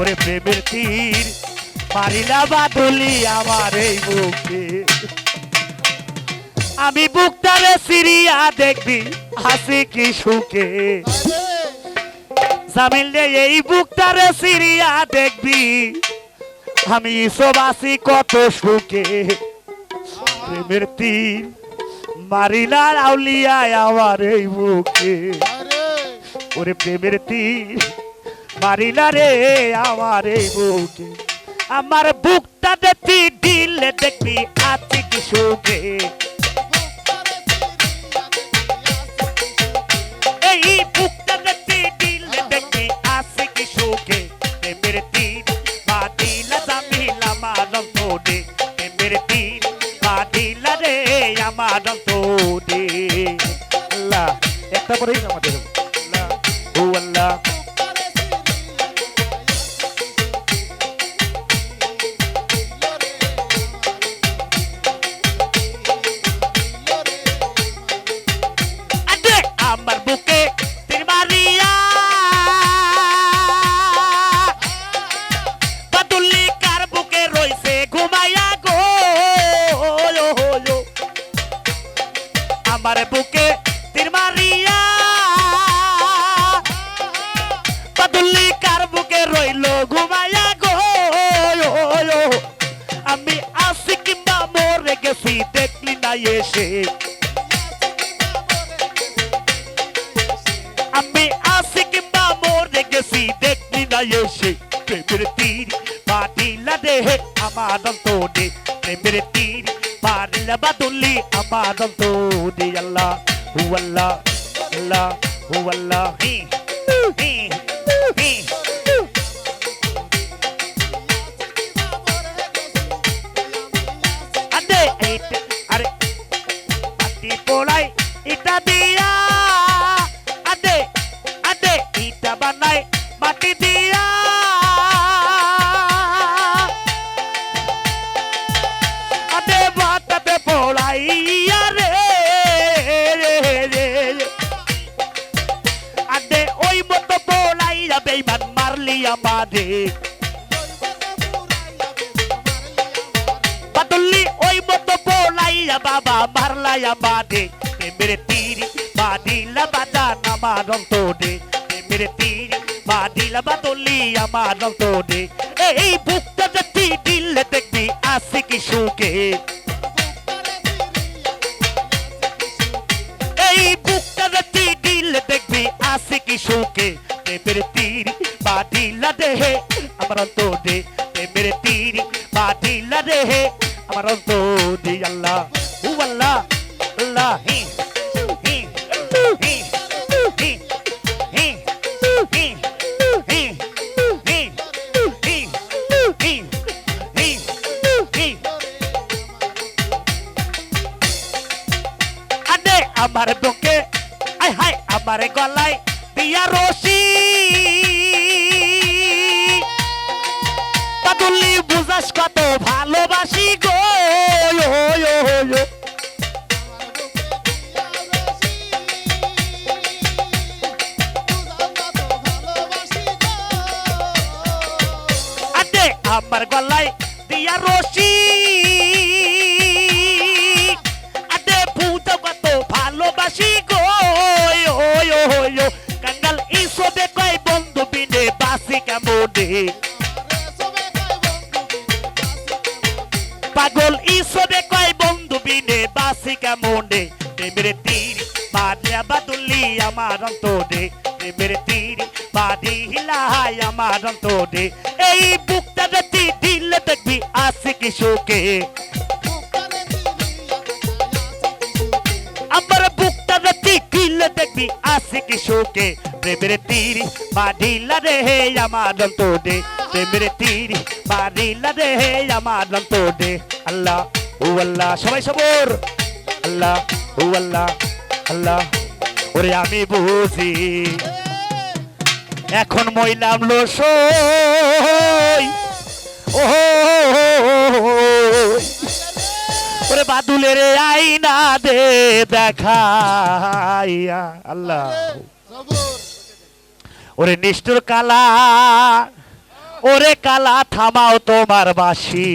ওরে প্রেমের তীর। মারিলা বাদলি আমার এই বুকে। আমি বুকটারে সিরিয়া দেখবি হাসি কি সুখে। জামিল রে এই বুকটারে সিরিয়া দেখবি আমি সবাসি কত সুখে। প্রেমের তীর মারিলা আউলিয়ায় আমার এই বুকে। ওরে প্রেমের তীর মারিলা রে আমার বুকে আমার বুকটা দেখি দিলে দেখবি, আছি কি সুখে। এই বুকটা দেখি দিলে দেখবি, আছি কি সুখে। প্রেমের তীর মারিলা জামিলা মারম তোরে প্রেমের তীর মারিলা রে আমার তোরে আল্লাহ একটা পরেই আমাদের এসে? আমি আসি কিংবা মরে গেছি দেখলি না এসে? প্রেমের তীর পাটিলা দেহে আমার তোনে প্রেমের তীর পারিলা বাদুলি আমার তোনে আল্লাহ হু আল্লাহ আল্লাহ হু আল্লাহ ইটা দিয়া আদে আদে ইটা বানাই মাটি দিয়া আদে বাতাতে পোলাই রে আদে ওই মতো পোলাই বেইমান মারলি আমাদের পাতল্লি ওই মতো পোলাইয়া বাবা মারলাইয়া বাদে মেরে তীর বাদিলা বাদা নামার অন্তরে মেরে তীর বাদিলা বাদলি আমার অন্তরে এই বুকটা দেখি দিলে দেখবি আসি কি সুখে। এই বুকটা দেখি দিলে দেখবি আসি কি সুখে। প্রেমের তীর বাদিলা দেহে আমার অন্তরে প্রেমের তীর বাদিলা দেহে আমার অন্তরে আল্লাহ, ও আল্লাহ আল্লাহ আমার বুকে। আই হাই আমার গলায় দিয়া রশি। পাদুল্লি বুঝাস কত ভালোবাসি গো। আমার গলায় দিয়া রশি। পাগল ইসবে কয়, বন্ধু বিনে বাসি কেমনে? প্রেমের তীর বাদিয়া বাদুলি আমার অন্তরে। প্রেমের তীর বাদি হিলাই আমার অন্তরে। এই বুকটা যদি দিলে দেখবি আসি কি শোকে আমার বুকটা যদি দিলে দেখবি আসি কি শোকে প্রেমের তীর বাদিলা রে আমার অন্তরে প্রেমের তীর বাদিলা রে আমার অন্তরে আল্লাহ, ও আল্লাহ, সবাই সবর। আল্লাহ, ও আল্লাহ আল্লাহ, ওরে আমি বুঝি। এখন মইলাম লোসই। ও ওরে বাদুলের আইনা দে দেখাইয়া আল্লাহ ওরে নিষ্ঠুর কালা ওরে কালা থামাও তোমার বাসি